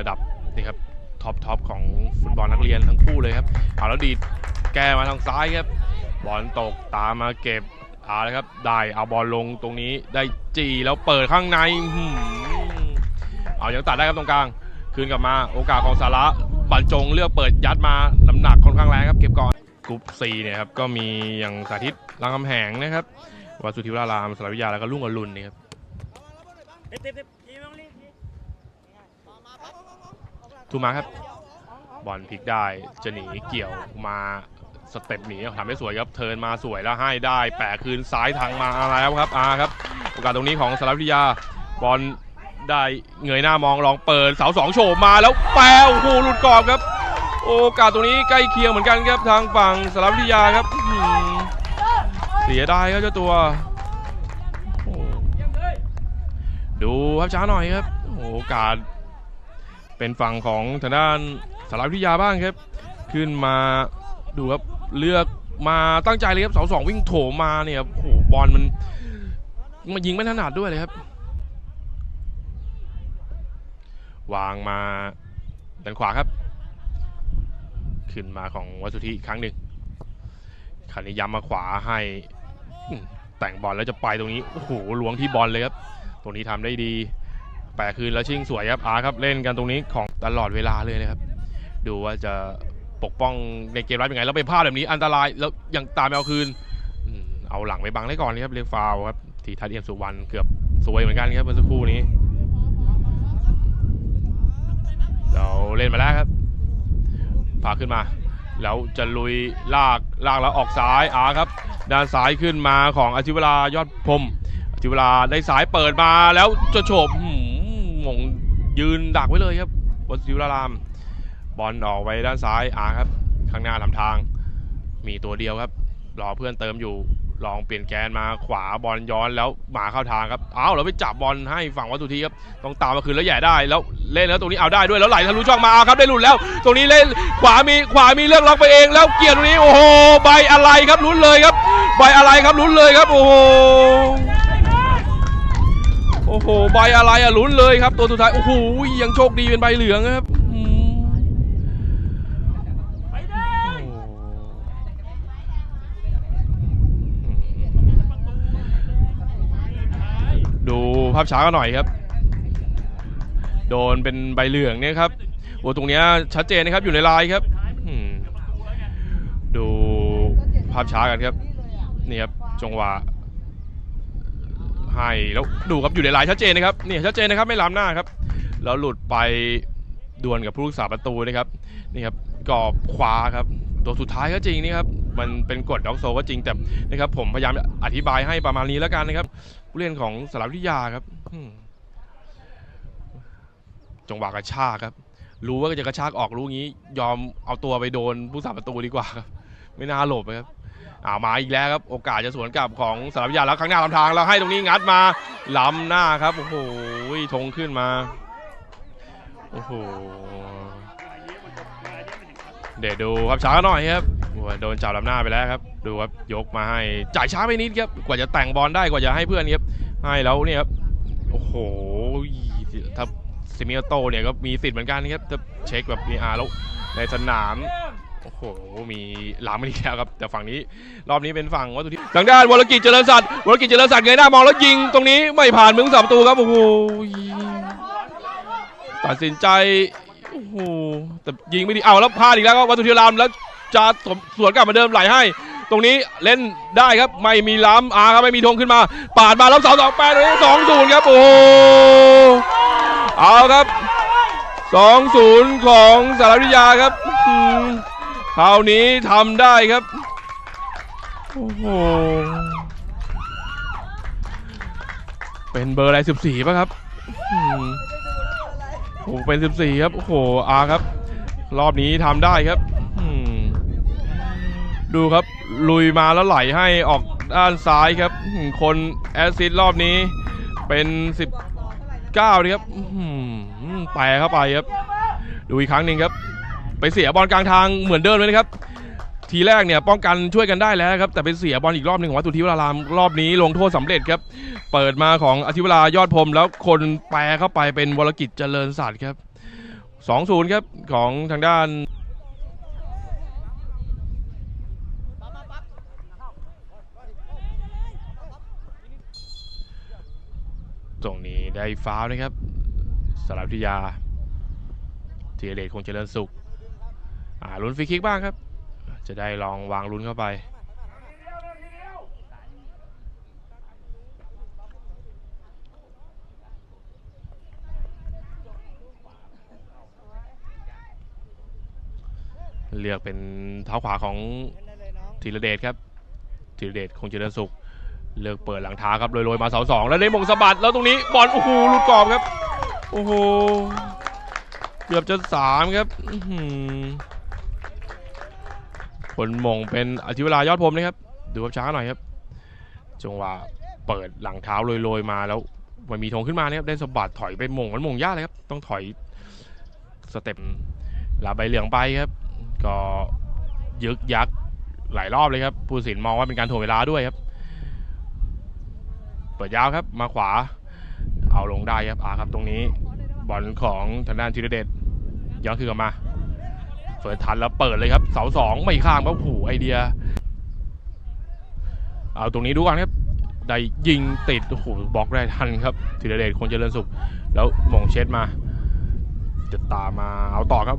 ระดับนี่ครับท็อปท็อปของฟุตบอลนักเรียนทั้งคู่เลยครับเอาแล้วดีดแก้มาทางซ้ายครับ บอลตกตามมาเก็บเอาเลยครับได้เอาบอลลงตรงนี้ได้จีแล้วเปิดข้างในเอายังตัดได้ครับตรงกลางคืนกลับมาโอกาสของสาระบรรจงเลือกเปิดยัดมาน้ำหนักค่อนข้างแรงครับเก็บก่อนกรุ๊ป C เนี่ยครับก็มีอย่างสาธิตรามคำแหงนะครับวัสุทธิวรารามสารวิทยาแล้วก็รุ่งอรุณนี่ครับ ทูมาครับ บอลพลิกได้จะหนีเกี่ยวมาสเต็ปหนีทำได้สวยครับเทินมาสวยแล้วให้ได้แปะคืนซ้ายทางมาแล้วครับอาครับโอกาสตรงนี้ของสารวิทยาบอลได้เงยหน้ามองลองเปิดเสาสองโฉบมาแล้วแปะโอ้โหหลุดกรอบครับ โอกาสตรงนี้ใกล้เคียงเหมือนกันครับทางฝั่งสารวิทยาครับเสียดายครับเจ้าตัวดูครับช้าหน่อยครับโอกาส เป็นฝั่งของทางด้านสารวิทยาบ้างครับ ขึ้นมาดูครับเลือกมาตั้งใจเลยครับเสาสองวิ่งโถมมาเนี่ยโอ้โหบอลมันมันยิงไม่ถนัดด้วยเลยครับ วางมาด้านขวาครับ ขึ้นมาของวัตสุธิอีกครั้งหนึ่งคราวนี้ย้ำมาขวาให้แต่งบอลแล้วจะไปตรงนี้โอ้โหหลวงที่บอลเลยครับ ตรงนี้ทำได้ดี แปะคืนแล้วชิงสวยครับอาร์ครับเล่นกันตรงนี้ของตลอดเวลาเลยนะครับ ดูว่าจะปกป้องในเกมรับยังไงแล้วไปพลาดแบบนี้อันตรายแล้วยังตามไปเอาคืนเอาหลังไปบังได้ก่อนเลยครับเรียกฟาวครับทีทัศน์เอี่ยมสุวรรณเกือบสวยเหมือนกันครับเมื่อสักครู่นี้เราเล่นมาแล้วครับพาขึ้นมา แล้วจะลุยลากลากแล้วออกซ้ายอาร์ครับ ด้านซ้ายขึ้นมาของอาชิวรายอดพรมถึงเวลาได้สายเปิดมาแล้วจะโฉบ มงงยืนดักไว้เลยครับบนสิวราราม บอลออกไปด้านซ้ายอาครับ ข้างหน้าทำทาง มีตัวเดียวครับ รอเพื่อนเติมอยู่ ลองเปลี่ยนแกนมาขวาบอลย้อนแล้วหมาเข้าทางครับอ้าวเราไปจับบอลให้ฝั่งวัตถุทีครับ ต้องตามมาคืนแล้วแย่ได้ แล้วเล่นแล้วตรงนี้เอาได้ด้วยแล้วไหลทะลุช่องมาเอาครับได้หลุดแล้ว ตรงนี้เล่นขวามีขวามีเลือกล็อกไปเองแล้วเกียร์ตรงนี้โอ้โหใบอะไรครับลุ้นเลยครับ ใบอะไรครับลุ้นเลยครับโอ้โห โอ้โห ใบอะไรอะลุ้นเลยครับ ตัวสุดท้าย โอ้โห ยังโชคดีเป็นใบเหลืองครับดูภาพช้ากันหน่อยครับ โดนเป็นใบเหลืองเนี่ยครับโอ้ตรงเนี้ยชัดเจนนะครับอยู่ในลายครับดูภาพช้ากันครับ นี่ครับจังหวะ ให้แล้วดูครับอยู่ในลายชัดเจนนะครับนี่ชัดเจนนะครับไม่ล้ำหน้าครับแล้วหลุดไปดวลกับผู้รักษาประตูนะครับนี่ครับกรอบขวาครับตัวสุดท้ายก็จริงนี่ครับมันเป็นกฎด็อกโซก็จริงแต่นะครับผมพยายามอธิบายให้ประมาณนี้แล้วกันนะครับผู้เล่นของสารวิทยาครับจังหวะกระชากครับ รู้ว่าจะกระชากออกรู้งี้ ยอมเอาตัวไปโดนผู้สาประตูดีกว่าครับ ไม่น่าหลบเลยครับ อ่ามาอีกแล้วครับ โอกาสจะสวนกลับของสารวิยาแล้วข้างหน้าลำทางแล้วให้ตรงนี้งัดมาล้ำหน้าครับ โอ้โหธงขึ้นมา โอ้โห เดี๋ยวดูครับช้าหน่อยครับโดนจับลำหน้าไปแล้วครับ ดูครับยกมาให้จ่ายช้าไปนิดครับกว่าจะแต่งบอลได้กว่าจะให้เพื่อนครับให้แล้วเนี่ยครับโอ้โหถ้าซิมิโอโตเนี่ยก็มีสิทธิ์เหมือนกันครับถ้าเช็คแบบนี้อาแล้วในสนาม อ้โห มีล้ำมาอีแล้วครับ แต่ฝั่งนี้รอบนี้เป็นฝั่งวัตถุที่ทางด้านวรกิจเจริญสัตว์วรกิจเจริญสัตว์เงยหน้ามองแล้วยิงตรงนี้ไม่ผ่านมึงสามประตูครับโอ้โหตัดสินใจโอ้โหแต่ยิงไม่ดีเอาแล้วพลาดอีกแล้วครับวัตถุที่รามแล้วจะสวนกลับมาเดิมไหลให้ ตรงนี้เล่นได้ครับไม่มีล้ำอาครับไม่มีธงขึ้นมา ปาดมาแล้วเสาสองแปดตรงนี้สองศูนย์ครับโอ้โหเอาครับสองศูนย์ของสารวิทยาครับ คราวนี้ทำได้ครับ โอ้โห เป็นเบอร์อะไรสิบสี่ป่ะครับโอ้โหเป็นสิบสี่ครับ โอ้โหอาครับ รอบนี้ทำได้ครับ ดูครับ ลุยมาแล้วไหลให้ออกด้านซ้ายครับ คนแอซิดรอบนี้เป็นสิบเก้าครับแปรเข้าไปครับ ดูอีกครั้งหนึ่งครับ ไปเสียบอลกลางทางเหมือนเดิมเลยนะครับ ทีแรกเนี่ยป้องกันช่วยกันได้แล้วครับแต่ไปเสียบอลอีกรอบหนึ่งของวัตถุทิวรารามรอบนี้ลงโทษสำเร็จครับ เปิดมาของอธิวรายอดพรมแล้วคนแปรเข้าไปเป็นวรกิจเจริญศาสตร์ครับสองศูนย์ครับของทางด้านตรงนี้ได้ฟ้าวนะครับสลับพิยาธีรเดชคงเจริญสุข อ่าลุ้นฟรีคิกบ้างครับ จะได้ลองวางลุ้นเข้าไป เลือกเป็นเท้าขวาของธีรเดชครับธีรเดชคงเจริญสุข เลือกเปิดหลังท้าครับโรยๆมาเสาสองแล้วได้มงสะบัดแล้วตรงนี้บอลโอ้โหหลุดกรอบครับ โอ้โหเกือบจะสามครับ อื้อหือคนมงเป็นอธิวรายอดพรมนะครับ ดูภาพช้าหน่อยครับจังหวะเปิดหลังเท้าโรยๆมาแล้วมันมีธงขึ้นมานะครับได้สะบัดถอยไปมงมันมงยากเลยครับ ต้องถอยสเต็ปลาใบเหลืองไปครับ ก็ยึกยักหลายรอบเลยครับผู้สินมองว่าเป็นการถ่วงเวลาด้วยครับ เปิดยาวครับมาขวา เอาลงได้ครับอาครับตรงนี้บอลของทางด้านธีรเดชย้อนคืนกลับมา เฟิร์สทันแล้วเปิดเลยครับ เสาสองไม่ข้ามครับโอ้ไอเดีย เอาตรงนี้ดูก่อนครับ ได้ยิงติดโอ้โหบล็อกได้ทันครับธีรเดชคนเจริญสุข แล้วหมงเช็ดมา จะตามมาเอาต่อครับ